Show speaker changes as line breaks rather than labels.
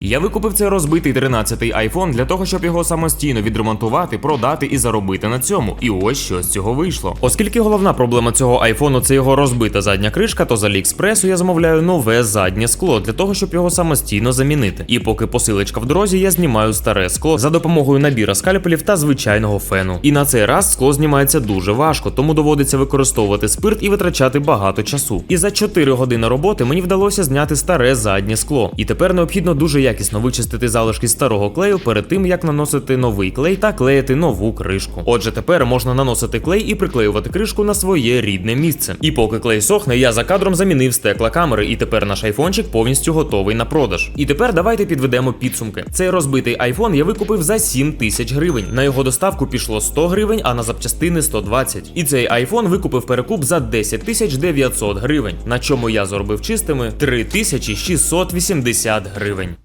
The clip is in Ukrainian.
Я викупив цей розбитий 13-й iPhone для того, щоб його самостійно відремонтувати, продати і заробити на цьому. І ось що з цього вийшло. Оскільки головна проблема цього айфону це його розбита задня кришка, то з Аліекспресу я замовляю нове заднє скло для того, щоб його самостійно замінити. І поки посилочка в дорозі, я знімаю старе скло за допомогою набіра скальпелів та звичайного фену. І на цей раз скло знімається дуже важко, тому доводиться використовувати спирт і витрачати багато часу. І за 4 години роботи мені вдалося зняти старе заднє скло. І тепер необхідно дуже якісно вичистити залишки старого клею перед тим, як наносити новий клей та клеїти нову кришку. Отже, тепер можна наносити клей і приклеювати кришку на своє рідне місце. І поки клей сохне, я за кадром замінив стекла камери, і тепер наш айфончик повністю готовий на продаж. І тепер давайте підведемо підсумки. Цей розбитий айфон я викупив за 7 тисяч гривень. На його доставку пішло 100 гривень, а на запчастини 120. І цей айфон викупив перекуп за 10 тисяч 900 гривень, на чому я заробив чистими 3680 гривень.